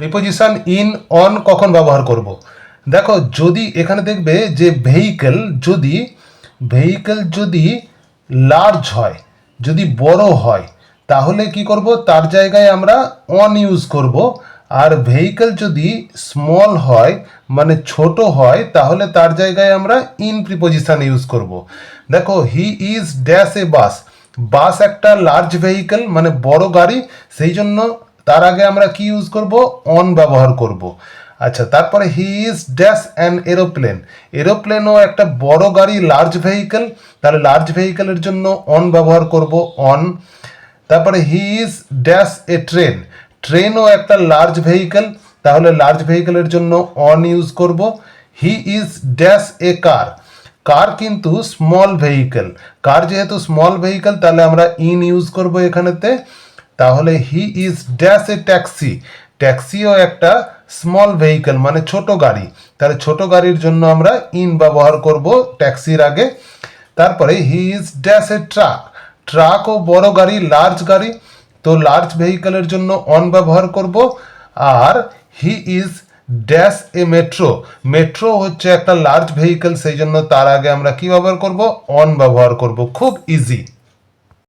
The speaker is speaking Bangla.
প্রিপোজিশন ইন অন কখন ব্যবহার করব? দেখো, যদি এখানে দেখবে যে ভেহিকেল যদি ভেহিকেল যদি লার্জ হয়, যদি বড় হয়, তাহলে কি করব? তার জায়গায় আমরা অন ইউজ করব। আর ভেহিকেল যদি স্মল হয় মানে ছোট হয়, তাহলে তার জায়গায় আমরা ইন প্রিপোজিশন ইউজ করব। দেখো হি ইজ ড্যাশ এ বাস বাস একটা লার্জ ভেহিকেল মানে বড় গাড়ি, সেই জন্য তার আগে আমরা কি ইউজ করব? অন ব্যবহার করব। আচ্ছা তারপরে he is dash an aeroplane এরোপ্লেনও একটা বড় গাড়ি লার্জ ভেহিকেল তাহলে লার্জ ভেহিকেলের জন্য অন ব্যবহার করব অন তারপরে he is dash a train ট্রেনও একটা লার্জ ভেহিকেল তাহলে লার্জ ভেহিকেলের জন্য অন ইউজ করব। হি ইজ ড্যাশ এ কার কার কিন্তু স্মল ভেহিকেল কার যেহেতু স্মল ভেহিকেল তাহলে আমরা ইন ইউজ করব এখানেতে। তাহলে he is dash a taxi ট্যাক্সিও একটা স্মল ভেহিকেল মানে ছোট গাড়ি। তাহলে ছোট গাড়ির জন্য আমরা ইন ব্যবহার করব ট্যাক্সির আগে। তারপরে he is dash a truck ট্রাকও বড় গাড়ি লার্জ গাড়ি। তো লার্জ ভেহিকেলের জন্য অন ব্যবহার করব। আর he is dash a metro metro হচ্ছে একটা লার্জ ভেহিকেল সেই জন্য তার আগে আমরা কি ব্যবহার করব? অন ব্যবহার করব। খুব ইজি